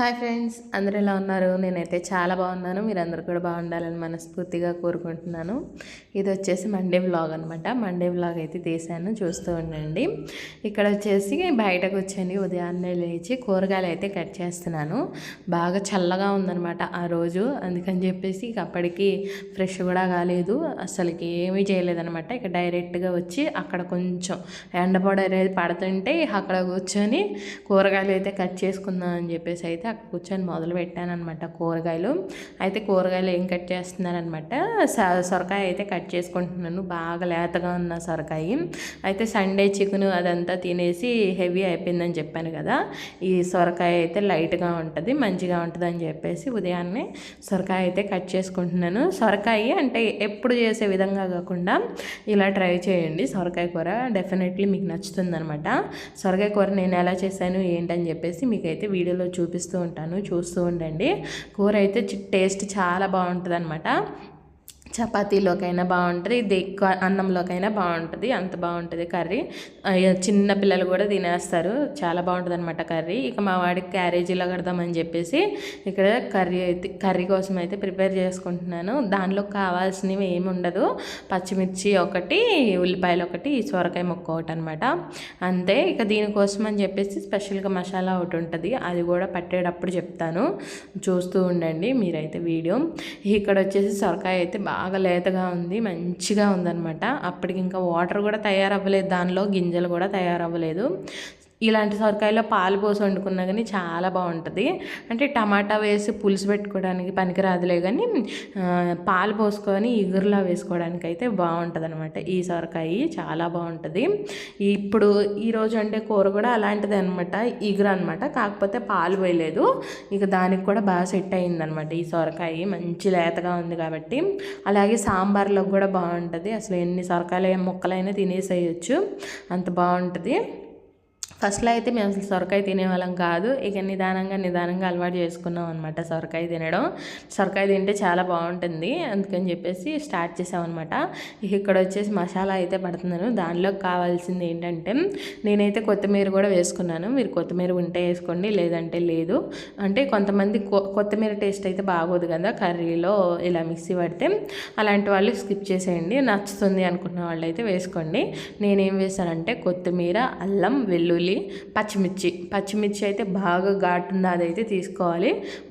Hi friends అందరూ ఎలా ఉన్నారు? నేనైతే చాలా బాగున్నాను. మీరందరూ కూడా బాగుండాలని మనస్ఫూర్తిగా కోరుకుంటున్నాను. ఇది వచ్చేసి మండే వ్లాగ్ అనమాట మండే వ్లాగ్ అయితే తీసాను చూస్తూ ఉండండి. ఇక్కడ వచ్చేసి బయటకు వచ్చాను ఉదయాన్నే లేచి కూరగాయలు అయితే కట్ చేస్తున్నాను. బాగా చల్లగా ఉందనమాట ఆ రోజు. అందుకని చెప్పేసి ఇక అప్పటికి ఫ్రెష్ కూడా కాలేదు. అసలుకి ఏమీ చేయలేదనమాట ఇక డైరెక్ట్గా వచ్చి అక్కడ కొంచెం ఎండపొడ అనేది పడుతుంటే అక్కడ కూర్చొని కూరగాయలు అయితే కట్ చేసుకుందాం అని చెప్పేసి అయితే అక్కడ కూర్చొని మొదలు పెట్టాను అనమాట కూరగాయలు. అయితే కూరగాయలు ఏం కట్ చేస్తున్నానమాట సొరకాయ అయితే కట్ చేసుకుంటున్నాను. బాగా లేతగా ఉన్న సొరకాయ. అయితే సండే చికెన్ అదంతా తినేసి హెవీ అయిపోయిందని చెప్పాను కదా. ఈ సొరకాయ అయితే లైట్గా ఉంటుంది మంచిగా ఉంటుంది అని చెప్పేసి ఉదయాన్నే సొరకాయ అయితే కట్ చేసుకుంటున్నాను. సొరకాయ అంటే ఎప్పుడు చేసే విధంగా కాకుండా ఇలా ట్రై చేయండి. సొరకాయ కూర డెఫినెట్లీ మీకు నచ్చుతుంది అనమాట సొరకాయ కూర నేను ఎలా చేశాను ఏంటని చెప్పేసి మీకైతే వీడియోలో చూపిస్తాను. చూపిస్తూ ఉంటాను చూస్తూ ఉండండి. కూర అయితే టేస్ట్ చాలా బాగుంటుంది అనమాట చపాతీలోకైనా బాగుంటుంది ఇది ఎక్కువ అన్నంలోకైనా బాగుంటుంది అంత బాగుంటుంది కర్రీ. చిన్న పిల్లలు కూడా తినేస్తారు చాలా బాగుంటుంది అనమాట కర్రీ. ఇక మా వాడికి క్యారేజీలో కడదామని చెప్పేసి ఇక్కడ కర్రీ అయితే కర్రీ కోసం అయితే ప్రిపేర్ చేసుకుంటున్నాను. దానిలో కావాల్సినవి ఏమి ఉండదు. పచ్చిమిర్చి ఒకటి ఉల్లిపాయలు ఒకటి సొరకాయ ముక్క ఒకటి అనమాట అంతే ఇక దీనికోసం అని చెప్పేసి స్పెషల్గా మసాలా ఒకటి ఉంటుంది అది కూడా పట్టేటప్పుడు చెప్తాను. చూస్తూ ఉండండి మీరైతే వీడియో. ఇక్కడ వచ్చేసి సొరకాయ అయితే బాగా బాగా లేతగా ఉంది మంచిగా ఉందనమాట అప్పటికి ఇంకా వాటర్ కూడా తయారవ్వలేదు దానిలో గింజలు కూడా తయారవ్వలేదు. ఇలాంటి సొరకాయలో పాలు పోసి వండుకున్నా కానీ చాలా బాగుంటుంది. అంటే టమాటా వేసి పులుసు పెట్టుకోవడానికి పనికిరాదులే కానీ పాలు పోసుకొని ఇగురులా వేసుకోవడానికి అయితే బాగుంటుంది అనమాట ఈ సొరకాయ. చాలా బాగుంటుంది. ఇప్పుడు ఈరోజు అంటే కూర కూడా అలాంటిది అనమాట ఇగురు అనమాట కాకపోతే పాలు పోయలేదు. ఇక దానికి కూడా బాగా సెట్ అయిందనమాట ఈ సొరకాయ. మంచి లేతగా ఉంది కాబట్టి. అలాగే సాంబార్లోకి కూడా బాగుంటుంది. అసలు ఎన్ని సొరకాయలు ముక్కలైనా తినేసేయచ్చు. అంత బాగుంటుంది. ఫస్ట్లో అయితే మేము అసలు సొరకాయ తినేవాళ్ళం కాదు. ఇక నిదానంగా నిదానంగా అలవాటు చేసుకున్నాం అనమాట సొరకాయ తినడం. సొరకాయ తింటే చాలా బాగుంటుంది. అందుకని చెప్పేసి స్టార్ట్ చేసామన్నమాట ఇక్కడ వచ్చేసి మసాలా అయితే పడుతున్నాను. దానిలో కావాల్సింది ఏంటంటే నేనైతే కొత్తిమీర కూడా వేసుకున్నాను. మీరు కొత్తిమీర ఉంటే వేసుకోండి లేదంటే లేదు. అంటే కొంతమంది కొత్తిమీర టేస్ట్ అయితే బాగోదు కదా కర్రీలో ఇలా మిక్సీ పడితే. అలాంటి వాళ్ళు స్కిప్ చేసేయండి. నచ్చుతుంది అనుకున్న వాళ్ళు అయితే వేసుకోండి. నేనేం వేసానంటే కొత్తిమీర అల్లం వెల్లుల్లి వెల్లుల్లి పచ్చిమిర్చి. పచ్చిమిర్చి అయితే బాగా ఘాటున్న అదైతే తీసుకోవాలి.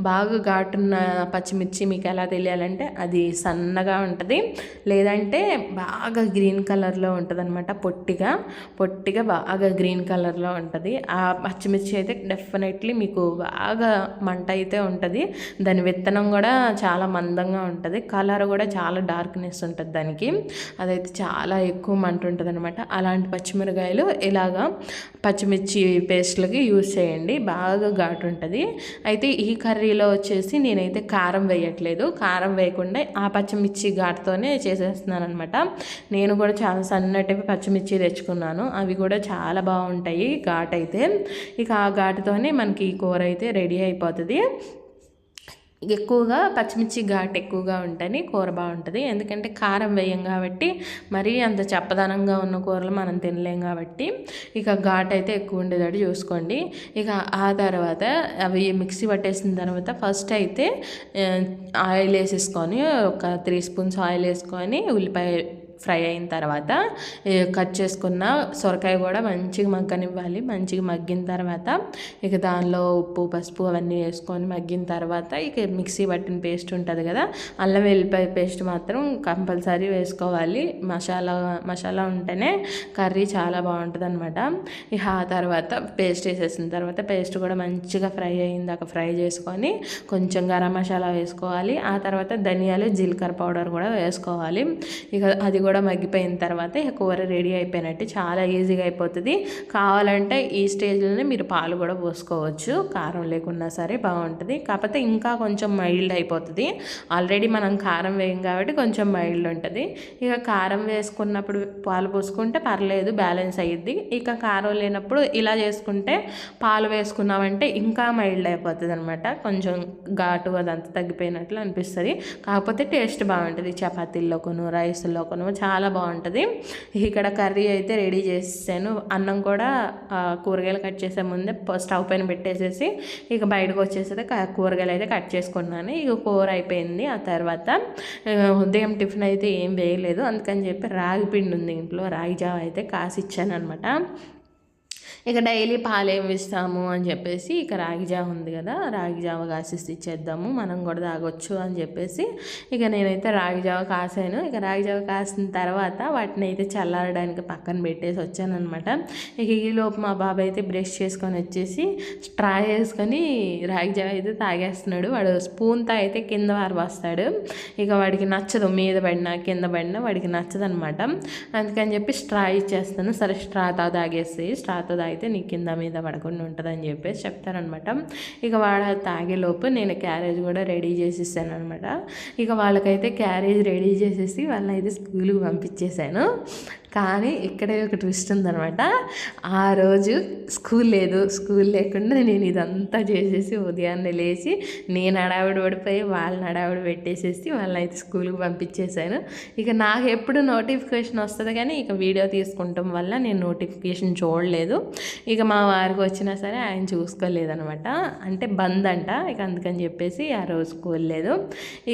బాగా ఘాటున్న పచ్చిమిర్చి మీకు ఎలా తెలియాలంటే అది సన్నగా ఉంటుంది. లేదంటే బాగా గ్రీన్ కలర్లో ఉంటుంది అనమాట పొట్టిగా. పొట్టిగా బాగా గ్రీన్ కలర్లో ఉంటుంది. ఆ పచ్చిమిర్చి అయితే డెఫినెట్లీ మీకు బాగా మంట అయితే ఉంటుంది. దాని విత్తనం కూడా చాలా మందంగా ఉంటుంది. కలర్ కూడా చాలా డార్క్నెస్ ఉంటుంది దానికి. అదైతే చాలా ఎక్కువ మంట ఉంటుంది అనమాట అలాంటి పచ్చిమిరకాయలు ఇలాగా పచ్చి పచ్చిమిర్చి పేస్ట్లకి యూజ్ చేయండి బాగా ఘాటు ఉంటుంది. అయితే ఈ కర్రీలో వచ్చేసి నేనైతే కారం వేయట్లేదు. కారం వేయకుండా ఆ పచ్చిమిర్చి ఘాటుతోనే చేసేస్తున్నాను అనమాట నేను కూడా చాలా సన్నటి పచ్చిమిర్చి తెచ్చుకున్నాను. అవి కూడా చాలా బాగుంటాయి ఘాట్ అయితే ఇక ఆ ఘాటుతోనే మనకి ఈ కూర అయితే రెడీ అయిపోతుంది. ఎక్కువగా పచ్చిమిర్చి ఘాట్ ఎక్కువగా ఉంటేనే కూర బాగుంటుంది. ఎందుకంటే కారం వేయం కాబట్టి మరీ అంత చప్పదనంగా ఉన్న కూరలు మనం తినలేం కాబట్టి ఇక ఘాట్ అయితే ఎక్కువ ఉండేటట్టు చూసుకోండి. ఇక ఆ తర్వాత అవి మిక్సీ పట్టేసిన తర్వాత ఫస్ట్ అయితే ఆయిల్ వేసేసుకొని ఒక త్రీ స్పూన్స్ ఆయిల్ వేసుకొని ఉల్లిపాయ ఫ్రై అయిన తర్వాత కట్ చేసుకున్న సొరకాయ కూడా మంచిగా మగ్గనివ్వాలి. మంచిగా మగ్గిన తర్వాత ఇక దానిలో ఉప్పు పసుపు అవన్నీ వేసుకొని మగ్గిన తర్వాత ఇక మిక్సీ పట్టిన పేస్ట్ ఉంటుంది కదా అల్లం వెల్లిపాయ పేస్ట్ మాత్రం కంపల్సరీ వేసుకోవాలి. మసాలా మసాలా ఉంటేనే కర్రీ చాలా బాగుంటుంది అనమాట ఇక ఆ తర్వాత పేస్ట్ వేసేసిన తర్వాత పేస్ట్ కూడా మంచిగా ఫ్రై అయిందాక ఫ్రై చేసుకొని కొంచెం గరం మసాలా వేసుకోవాలి. ఆ తర్వాత ధనియాలు జీలకర్ర పౌడర్ కూడా వేసుకోవాలి. ఇక అది కూడా కూడా మగ్గిపోయిన తర్వాత కూర రెడీ అయిపోయినట్టు చాలా ఈజీగా అయిపోతుంది. కావాలంటే ఈ స్టేజ్లోనే మీరు పాలు కూడా పోసుకోవచ్చు. కారం లేకున్నా సరే బాగుంటుంది. కాకపోతే ఇంకా కొంచెం మైల్డ్ అయిపోతుంది. ఆల్రెడీ మనం కారం వేయం కాబట్టి కొంచెం మైల్డ్ ఉంటుంది. ఇక కారం వేసుకున్నప్పుడు పాలు పోసుకుంటే పర్లేదు బ్యాలెన్స్ అయ్యిద్ది ఇక కారం లేనప్పుడు ఇలా చేసుకుంటే పాలు వేసుకున్నామంటే ఇంకా మైల్డ్ అయిపోతుంది అనమాట కొంచెం ఘాటు అదంతా తగ్గిపోయినట్లు అనిపిస్తుంది. కాకపోతే టేస్ట్ బాగుంటుంది. చపాతీల్లోకొను రైస్లోకొను చాలా బాగుంటుంది. ఇక్కడ కర్రీ అయితే రెడీ చేసాను అన్నం కూడా కూరగాయలు కట్ చేసే ముందే స్టవ్ పైన పెట్టేసేసి ఇక బయటకు వచ్చేసి కూరగాయలు అయితే కట్ చేసుకున్నాను. ఇక కూర అయిపోయింది. ఆ తర్వాత ఉదయం టిఫిన్ అయితే ఏం వేయలేదు. అందుకని చెప్పి రాగి పిండి ఉంది ఇంట్లో. రాగి జావ అయితే కాసి ఇచ్చాను అనమాట ఇక డైలీ పాలేం ఇస్తాము అని చెప్పేసి ఇక రాగి జావ ఉంది కదా రాగి జావ కాసిస్తే ఇచ్చేద్దాము మనం కూడా తాగొచ్చు అని చెప్పేసి ఇక నేనైతే రాగి జావ కాసాను. ఇక రాగి జావ కాసిన తర్వాత వాటిని అయితే చల్లారడానికి పక్కన పెట్టేసి వచ్చానమాట ఇక ఈలోపు మా బాబాయ్ అయితే బ్రష్ చేసుకొని వచ్చేసి స్ట్రా చేసుకొని రాగి జావ అయితే తాగేస్తున్నాడు. వాడు స్పూన్తో అయితే కింద వారిపోస్తాడు ఇక వాడికి నచ్చదు మీద పడినా కింద పడినా వాడికి నచ్చదు అనమాట అందుకని చెప్పి స్ట్రా ఇచ్చేస్తాను. సరే స్ట్రాతో తాగేసి స్ట్రాతో తాగి అయితే నీ కింద మీద పడకుండా ఉంటుందని చెప్పేసి చెప్తారనమాట. ఇక వాళ్ళ తాగేలోపు నేను క్యారేజ్ కూడా రెడీ చేసేసాను అనమాట. ఇక వాళ్ళకైతే క్యారేజ్ రెడీ చేసేసి వాళ్ళని అయితే స్కూల్కి పంపించేశాను. కానీ ఇక్కడే ఒక ట్విస్ట్ ఉందనమాట ఆ రోజు స్కూల్ లేదు స్కూల్ లేకుండా నేను ఇదంతా చేసేసి ఉదయాన్నే లేచి నేను అడావిడి పడిపోయి వాళ్ళని అడావిడి పెట్టేసేసి వాళ్ళని అయితే స్కూల్కి పంపించేశాను. ఇక నాకు ఎప్పుడు నోటిఫికేషన్ వస్తుంది కానీ ఇక వీడియో తీసుకుంటాం వల్ల నేను నోటిఫికేషన్ చూడలేదు. ఇక మా వారికి వచ్చినా సరే ఆయన చూసుకోలేదనమాట అంటే బంద్ అంట ఇక అందుకని చెప్పేసి ఆ రోజు స్కూల్ లేదు.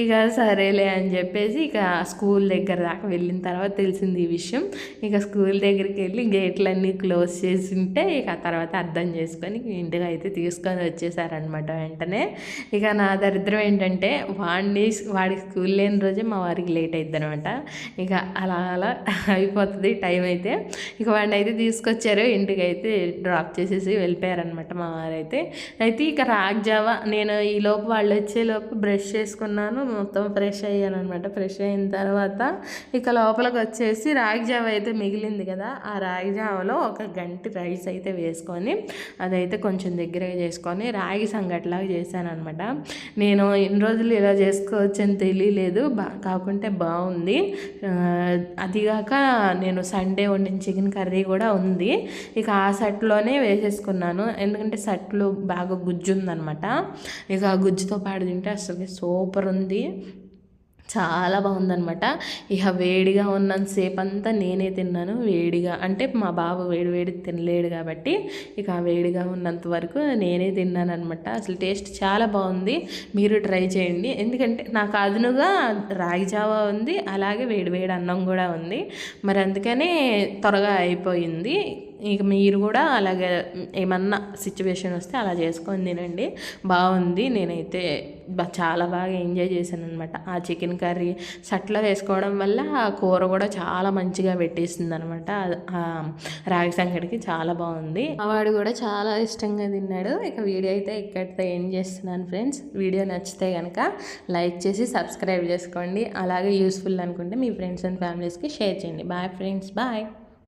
ఇక సరేలే అని చెప్పేసి ఇక స్కూల్ దగ్గర దాకా వెళ్ళిన తర్వాత తెలిసింది ఈ విషయం. ఇక స్కూల్ దగ్గరికి వెళ్ళి గేట్లన్నీ క్లోజ్ చేసి ఉంటే ఇక ఆ తర్వాత అర్థం చేసుకొని ఇంటికి అయితే తీసుకొని వచ్చేసారనమాట వెంటనే. ఇక నా దరిద్రం ఏంటంటే వాడిని వాడికి స్కూల్ లేని రోజే మా వారికి లేట్ అవుతుంది అనమాట ఇక అలా అలా అయిపోతుంది టైం అయితే. ఇక వాడిని అయితే తీసుకొచ్చారు ఇంటికి అయితే డ్రాప్ చేసేసి వెళ్ళిపోయారనమాట మా వారైతే. అయితే ఇక రాగ్ జావా నేను ఈ లోపు వాళ్ళు వచ్చేలోపు బ్రష్ చేసుకున్నాను మొత్తం ఫ్రెష్ అయ్యాను అనమాట ఫ్రెష్ అయిన తర్వాత ఇక లోపలికి వచ్చేసి రాగి జావ అయితే మిగిలింది కదా ఆ రాగి జావలో ఒక గంటి రైస్ అయితే వేసుకొని అదైతే కొంచెం దగ్గరగా చేసుకొని రాగి సంగట్లాగా చేశాను అనమాట నేను ఎన్ని రోజులు ఇలా చేసుకోవచ్చు అని తెలియలేదు బా కాకుంటే బాగుంది. అదిగాక నేను సండే వండిన చికెన్ కర్రీ కూడా ఉంది. ఇక ఆ సెట్లోనే వేసేసుకున్నాను. ఎందుకంటే సెట్లు బాగా గుజ్జు ఉందనమాట ఇక ఆ గుజ్జుతో పాటు తింటే అసలు సూపర్ ఉంది. చాలా బాగుందనమాట ఇక వేడిగా ఉన్నంత అంతా నేనే తిన్నాను వేడిగా. అంటే మా బాబు వేడి వేడి తినలేడు కాబట్టి ఇక వేడిగా ఉన్నంత వరకు నేనే తిన్నాను అనమాట అసలు టేస్ట్ చాలా బాగుంది. మీరు ట్రై చేయండి. ఎందుకంటే నాకు అదునుగా రాగి జావా ఉంది అలాగే వేడి వేడి అన్నం కూడా ఉంది. మరి అందుకనే త్వరగా అయిపోయింది. ఇక మీరు కూడా అలాగే ఏమన్నా సిచ్యువేషన్ వస్తే అలా చేసుకొని తినండి. బాగుంది. నేనైతే చాలా బాగా ఎంజాయ్ చేశాను అనమాట ఆ చికెన్ కర్రీ సట్లో వేసుకోవడం వల్ల ఆ కూర కూడా చాలా మంచిగా పెట్టేసింది అనమాట రాగి సంగడికి చాలా బాగుంది. వాడు కూడా చాలా ఇష్టంగా తిన్నాడు. ఇక వీడియో అయితే ఇక్కడితో ఏం చేస్తున్నాను ఫ్రెండ్స్ వీడియో నచ్చితే కనుక లైక్ చేసి సబ్స్క్రైబ్ చేసుకోండి. అలాగే యూస్ఫుల్ అనుకుంటే మీ ఫ్రెండ్స్ అండ్ ఫ్యామిలీస్కి షేర్ చేయండి. Bye friends bye